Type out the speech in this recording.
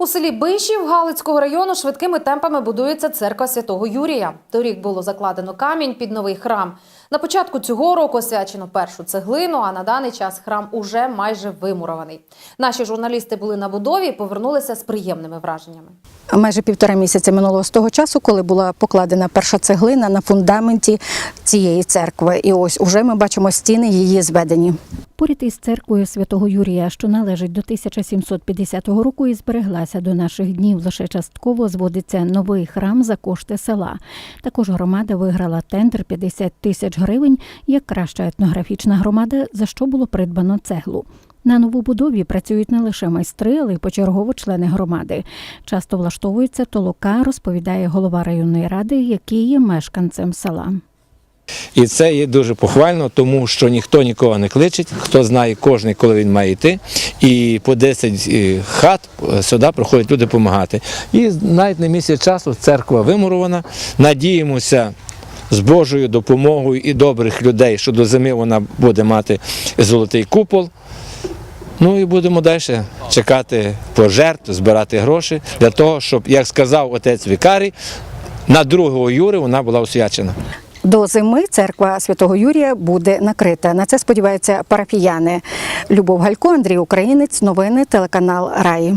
У селі Бишів Галицького району швидкими темпами будується церква святого Юрія. Торік було закладено камінь під новий храм. На початку цього року освячено першу цеглину, а на даний час храм уже майже вимурований. Наші журналісти були на будові і повернулися з приємними враженнями. Майже півтора місяця минуло з того часу, коли була покладена перша цеглина на фундаменті цієї церкви. І ось уже ми бачимо стіни її зведені. Поряд із церквою святого Юрія, що належить до 1750 року і збереглася до наших днів, лише частково зводиться новий храм за кошти села. Також громада виграла тендер 50 тисяч гривень як краща етнографічна громада, за що було придбано цеглу. На новобудові працюють не лише майстри, але й почергово члени громади. Часто влаштовується толока, розповідає голова районної ради, який є мешканцем села. І це є дуже похвально, тому що ніхто нікого не кличить, хто знає кожен, коли він має йти. І по 10 е, хат е, сюди приходять люди допомагати. І навіть на місяць часу церква вимурована. Надіємося. З Божою допомогою і добрих людей, що до зими вона буде мати золотий купол. Ну і будемо далі чекати пожертв, збирати гроші для того, щоб, як сказав отець Вікарій, на 2 Юри вона була освячена. До зими церква святого Юрія буде накрита. На це сподіваються парафіяни. Любов Галько, Андрій Українець, новини, телеканал Раї.